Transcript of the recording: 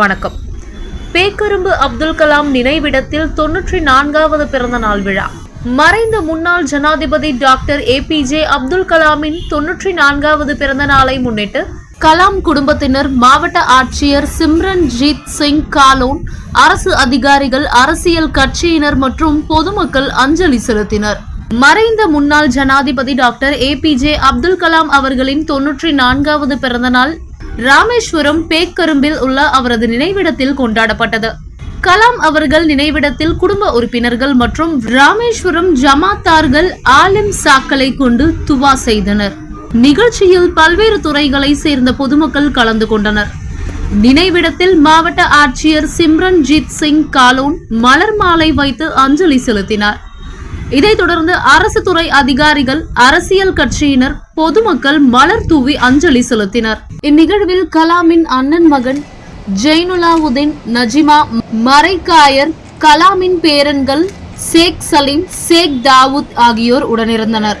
வணக்கம். பேக்கரும்பு அப்துல் கலாம் நினைவிடத்தில் தொன்னூற்றி நான்காவது பிறந்த நாள் விழா. மறைந்த முன்னாள் ஜனாதிபதி டாக்டர் ஏபிஜே அப்துல் கலாமின் தொன்னூற்றி நான்காவது பிறந்த நாளை முன்னிட்டு கலாம் குடும்பத்தினர் மாவட்ட ஆட்சியர் சிம்ரன்ஜீத் சிங் காலோன் அரசு அதிகாரிகள் அரசியல் கட்சியினர் மற்றும் பொதுமக்கள் அஞ்சலி செலுத்தினர். மறைந்த முன்னாள் ஜனாதிபதி டாக்டர் ஏபிஜே அப்துல் கலாம் அவர்களின் தொன்னூற்றி நான்காவது பிறந்தநாள் ராமேஸ்வரம் பேக்கரும்பில் உள்ள அவரது நினைவிடத்தில் கொண்டாடப்பட்டது. கலாம் அவர்கள் நினைவிடத்தில் குடும்ப உறுப்பினர்கள் மற்றும் ராமேஸ்வரம் ஜமாத்தார்கள் ஆலிம் சாக்களை கொண்டு துவா செய்தனர். நிகழ்ச்சியில் பல்வேறு துறைகளை சேர்ந்த பொதுமக்கள் கலந்து கொண்டனர். நினைவிடத்தில் மாவட்ட ஆட்சியர் சிம்ரன்ஜித் சிங் காலோன் மலர் மாலை வைத்து அஞ்சலி செலுத்தினார். இதைத் தொடர்ந்து அரசு துறை அதிகாரிகள் அரசியல் கட்சியினர் பொதுமக்கள் மலர் தூவி அஞ்சலி செலுத்தினர். இந்நிகழ்வில் கலாமின் அண்ணன் மகன் ஜெய்னுலாவுதீன் நஜிமா மரைக்காயர் கலாமின் பேரன்கள் சேக் சலீம் சேக் தாவூத் ஆகியோர் உடனிருந்தனர்.